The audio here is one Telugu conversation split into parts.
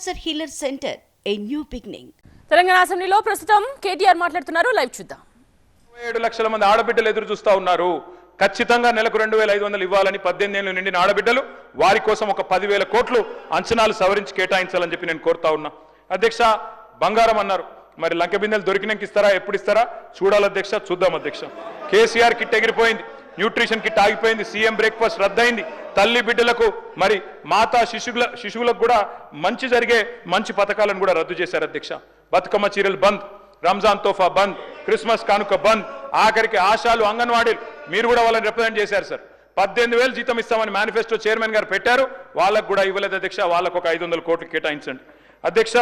Cancer healer centre a new beginning Telangana అసెంబ్లీలో ప్రస్తుతం కేటీఆర్ మాట్లాడుతున్నారు. లైవ్ చూద్దాం. ఏడు లక్షల మంది ఆడబిడ్డలు ఎదురు చూస్తా ఉన్నారు. ఖచ్చితంగా నెలకు రెండు వేల ఐదు వందలు ఇవ్వాలని పద్దెనిమిది ఏళ్ళు నిండిన ఆడబిడ్డలు వారి కోసం ఒక పదివేల కోట్లు అంచనాలు సవరించి కేటాయించాలని చెప్పి నేను కోరుతా ఉన్నా. అధ్యక్ష బంగారం అన్నారు. మరి లంక బిందెలు దొరికినాక ఇస్తారా? ఎప్పుడు ఇస్తారా? చూడాలి అధ్యక్ష చూద్దాం అధ్యక్ష. కేసీఆర్ కిట్ ఎగిరిపోయింది. న్యూట్రిషన్ కిట్ ఆగిపోయింది. సీఎం బ్రేక్ఫాస్ట్ రద్దయింది. తల్లి బిడ్డలకు మరి మాతా శిశువుల శిశువులకు కూడా మంచి జరిగే మంచి పథకాలను కూడా రద్దు చేశారు అధ్యక్ష. బతుకమ్మ చీరలు బంద్ రంజాన్ తోఫా బంద్ క్రిస్మస్ కానుక బంద్ ఆఖరికి ఆశాలు అంగన్వాడీలు. మీరు కూడా వాళ్ళని రిప్రజెంట్ చేశారు సార్. పద్దెనిమిది వేలు జీతం ఇస్తామని మేనిఫెస్టో చైర్మన్ గారు పెట్టారు. వాళ్ళకు కూడా ఇవ్వలేదు అధ్యక్ష వాళ్ళకు ఒక ఐదు వందల కోట్లు కేటాయించండి. అధ్యక్ష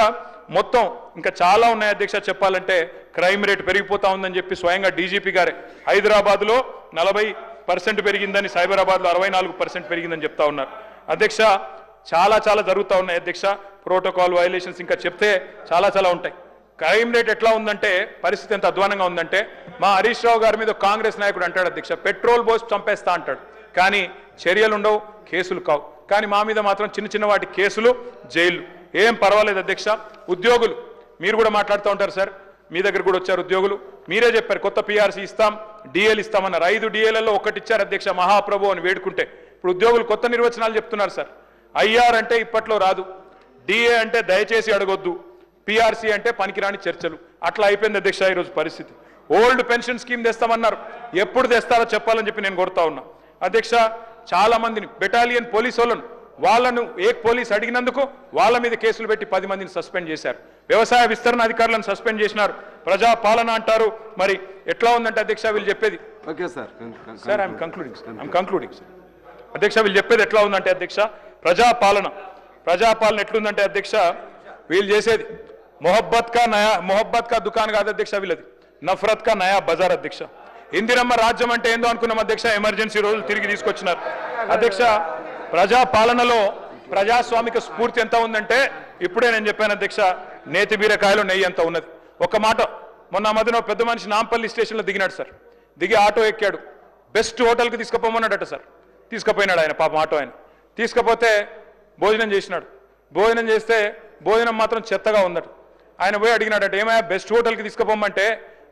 మొత్తం ఇంకా చాలా ఉన్నాయి అధ్యక్ష చెప్పాలంటే క్రైమ్ రేట్ పెరిగిపోతా ఉందని చెప్పి స్వయంగా డీజీపీ గారే హైదరాబాద్లో నలభై పర్సెంట్ పెరిగిందని సైబరాబాద్లో అరవై నాలుగు పర్సెంట్ పెరిగిందని చెప్తా ఉన్నారు. అధ్యక్ష చాలా చాలా జరుగుతూ ఉన్నాయి అధ్యక్ష. ప్రోటోకాల్ వైలేషన్స్ ఇంకా చెప్తే చాలా చాలా ఉంటాయి. క్రైమ్ రేట్ ఎట్లా ఉందంటే పరిస్థితి ఎంత అధ్వానంగా ఉందంటే మా హరీష్ రావు గారి మీద కాంగ్రెస్ నాయకుడు అంటాడు అధ్యక్ష పెట్రోల్ పోసి చంపేస్తా అంటాడు. కానీ చర్యలు ఉండవు కేసులు కావు. కానీ మా మీద మాత్రం చిన్న చిన్న వాటి కేసులు జైలు. ఏం పర్వాలేదు అధ్యక్ష. ఉద్యోగులు మీరు కూడా మాట్లాడుతూ ఉంటారు సార్. మీ దగ్గర కూడా వచ్చారు ఉద్యోగులు. మీరే చెప్పారు కొత్త పిఆర్సీ ఇస్తాం డిఎల్ ఇస్తామన్నారు. ఐదు డిఎల్లలో ఒకటి ఇచ్చారు అధ్యక్ష మహాప్రభు అని వేడుకుంటే. ఇప్పుడు ఉద్యోగులు కొత్త నిర్వచనాలు చెప్తున్నారు సార్. ఐఆర్ అంటే ఇప్పట్లో రాదు. డిఏ అంటే దయచేసి అడగొద్దు. పిఆర్సీ అంటే పనికిరాని చర్చలు. అట్లా అయిపోయింది అధ్యక్ష ఈరోజు పరిస్థితి. ఓల్డ్ పెన్షన్ స్కీమ్ తెస్తామన్నారు. ఎప్పుడు తెస్తారో చెప్పాలని చెప్పి నేను కోరుతా ఉన్నా. అధ్యక్ష చాలా మందిని బెటాలియన్ పోలీస్ వాళ్ళను వాళ్ళను ఏ పోలీస్ అడిగినందుకు వాళ్ళ మీద కేసులు పెట్టి పది మందిని సస్పెండ్ చేశారు. వ్యవసాయ విస్తరణ అధికారులను సస్పెండ్ చేసినారు. ప్రజా పాలన అంటారు. మరి ఎట్లా ఉందంటే అధ్యక్ష వీళ్ళు చెప్పేది? Okay sir. I'm concluding sir I'm concluding sir అధ్యక్ష వీళ్ళు చెప్పేది ఎట్లా ఉందంటే అధ్యక్ష ప్రజాపాలన. ప్రజాపాలన ఎట్లుందంటే అధ్యక్ష వీళ్ళు చేసేది మొహబ్బత్ కా నయా మొహబ్బత్ కా దుకాన్ కాదు అధ్యక్ష వీళ్ళది. నఫరత్ కా నయా బజార్ అధ్యక్ష. ఇందిరమ్మ రాజ్యం అంటే ఏందో అనుకున్నాం అధ్యక్ష ఎమర్జెన్సీ రోజులు తిరిగి తీసుకొచ్చినారు. అధ్యక్ష ప్రజాపాలనలో ప్రజాస్వామిక స్ఫూర్తి ఎంత ఉందంటే ఇప్పుడే నేను చెప్పాను అధ్యక్ష నేతి బీరకాయలు నెయ్యి ఎంత ఉన్నది. ఒక మాట మొన్న మధ్యన ఒక పెద్ద మనిషి నాంపల్లి స్టేషన్లో దిగినాడు సార్. దిగి ఆటో ఎక్కాడు. బెస్ట్ హోటల్కి తీసుకుపోమన్నాడట సార్. తీసుకుపోయినాడు ఆయన పాపం ఆటో ఆయన. తీసుకపోతే భోజనం చేసినాడు. భోజనం చేస్తే భోజనం మాత్రం చెత్తగా ఉందట. ఆయన పోయి అడిగినాడట ఏమయ్యా బెస్ట్ హోటల్కి తీసుకుపోమంటే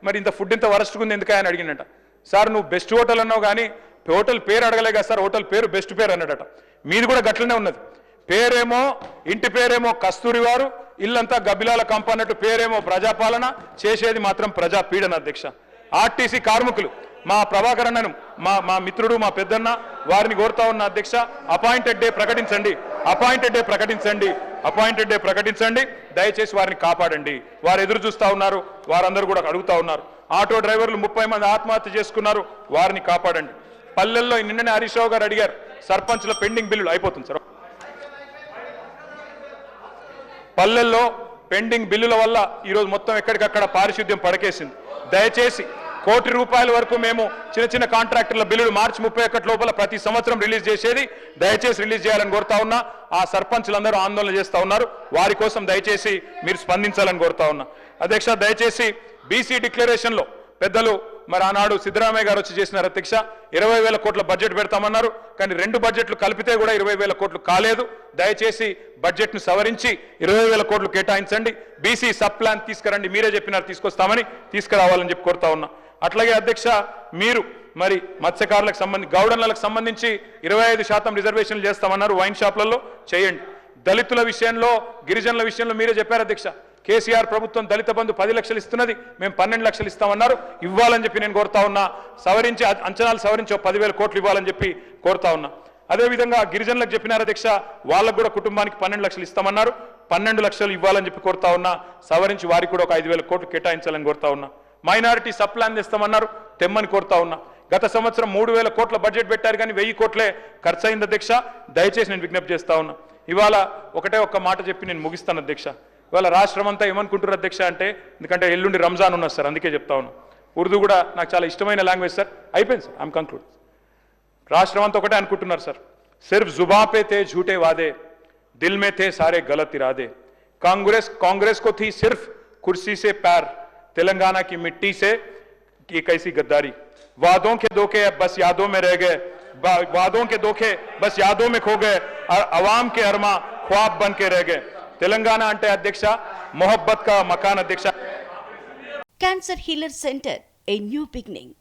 మరి ఇంత ఫుడ్ ఇంత వరస్ట్గా ఉంది ఎందుకు ఆయన అడిగినట సార్ నువ్వు బెస్ట్ హోటల్ అన్నావు కానీ హోటల్ పేరు అడగలే కదా సార్ హోటల్ పేరు బెస్ట్ పేరు అన్నాడట. మీది కూడా గట్లనే ఉన్నది. పేరేమో ఇంటి పేరేమో కస్తూరి వారు ఇల్లంతా గబ్బిలాల కంప అన్నట్టు పేరేమో ప్రజాపాలన చేసేది మాత్రం ప్రజా పీడన అధ్యక్ష. ఆర్టీసీ కార్మికులు మా ప్రభాకర్ అన్నను మా మా మిత్రుడు మా పెద్దన్న వారిని కోరుతా ఉన్న అధ్యక్ష అపాయింటెడ్ డే ప్రకటించండి అపాయింటెడ్ డే ప్రకటించండి అపాయింటెడ్ డే ప్రకటించండి దయచేసి వారిని కాపాడండి. వారు ఎదురు చూస్తూ ఉన్నారు వారందరూ కూడా అడుగుతా ఉన్నారు. ఆటో డ్రైవర్లు ముప్పై మంది ఆత్మహత్య చేసుకున్నారు వారిని కాపాడండి. పల్లెల్లో నిన్ననే హరీష్ రావు గారు అడిగారు సర్పంచ్ల పెండింగ్ బిల్లులు అయిపోతుంది సార్. పల్లెల్లో పెండింగ్ బిల్లుల వల్ల ఈరోజు మొత్తం ఎక్కడికక్కడ పారిశుద్ధ్యం పడకేసింది. దయచేసి కోటి రూపాయల వరకు మేము చిన్న చిన్న కాంట్రాక్టర్ల బిల్లులు మార్చి ముప్పై ఒకటి లోపల ప్రతి సంవత్సరం రిలీజ్ చేసేది దయచేసి రిలీజ్ చేయాలని కోరుతా ఉన్నా. ఆ సర్పంచులందరూ ఆందోళన చేస్తా ఉన్నారు. వారి కోసం దయచేసి మీరు స్పందించాలని కోరుతా ఉన్నా. అధ్యక్ష దయచేసి బీసీ డిక్లరేషన్లో పెద్దలు మరి ఆనాడు సిద్ధరామయ్య గారు వచ్చి చేసిన ప్రత్యక్ష ఇరవై వేల కోట్ల బడ్జెట్ పెడతామన్నారు. కానీ రెండు బడ్జెట్లు కలిపితే కూడా ఇరవై వేల కోట్లు కాలేదు. దయచేసి బడ్జెట్ను సవరించి ఇరవై వేల కోట్లు కేటాయించండి. బీసీ సబ్ ప్లాన్ తీసుకురండి. మీరే చెప్పినారు తీసుకొస్తామని తీసుకురావాలని చెప్పి కోరుతా ఉన్నా. అట్లాగే అధ్యక్ష మీరు మరి మత్స్యకారులకు సంబంధించి గౌడన్లకు సంబంధించి ఇరవై ఐదు శాతం రిజర్వేషన్లు చేస్తామన్నారు వైన్ షాప్లలో. చేయండి. దళితుల విషయంలో గిరిజనుల విషయంలో మీరే చెప్పారు అధ్యక్ష. కేసీఆర్ ప్రభుత్వం దళిత బంధు పది లక్షలు ఇస్తున్నది మేము పన్నెండు లక్షలు ఇస్తామన్నారు. ఇవ్వాలని చెప్పి నేను కోరుతా ఉన్నా. సవరించి అంచనాలు సవరించి ఒక పదివేల కోట్లు ఇవ్వాలని చెప్పి కోరుతా ఉన్నా. అదేవిధంగా గిరిజనులకు చెప్పినారు అధ్యక్ష వాళ్ళకు కూడా కుటుంబానికి పన్నెండు లక్షలు ఇస్తామన్నారు. పన్నెండు లక్షలు ఇవ్వాలని చెప్పి కోరుతా ఉన్నా. సవరించి వారికి కూడా ఒక ఐదు వేల కోట్లు కేటాయించాలని కోరుతా ఉన్నా. మైనారిటీ సప్లాన్ ప్లాన్ తెస్తామన్నారు తెమ్మని కోరుతా ఉన్నా. గత సంవత్సరం మూడు వేల కోట్ల బడ్జెట్ పెట్టారు కానీ వెయ్యి కోట్లే ఖర్చు అయింది అధ్యక్ష. దయచేసి నేను విజ్ఞప్తి చేస్తా ఉన్నా. ఇవాళ ఒకటే ఒక్క మాట చెప్పి నేను ముగిస్తాను అధ్యక్ష. ఇవాళ రాష్ట్రం అంతా ఏమనుకుంటారు అధ్యక్ష అంటే ఎందుకంటే ఎల్లుండి రంజాన్ ఉన్నది సార్ అందుకే చెప్తా ఉన్నా ఉర్దూ కూడా నాకు చాలా ఇష్టమైన లాంగ్వేజ్ సార్ అయిపోయింది సార్ ఐఎమ్ కంక్లూడ్ రాష్ట్రం అంతా ఒకటే అనుకుంటున్నారు సార్ సిర్ఫ్ జుబా పే తే झूठे वादे दिल में थे सारे गलत इरादे कांग्रेस कांग्रेस को थी सिर्फ कुर्सी से पैर तेलंगाना की मिट्टी से ये कैसी गद्दारी वादों के धोखे अब बस यादों में रह गए बा- वादों के धोखे बस यादों में खो गए और अवाम के अरमा ख्वाब बन के रह गए తెలంగాణ అంటే అధ్యక్ష మొహబ్బత్ కా మకాన్ అధ్యక్ష. Cancer healer centre a new beginning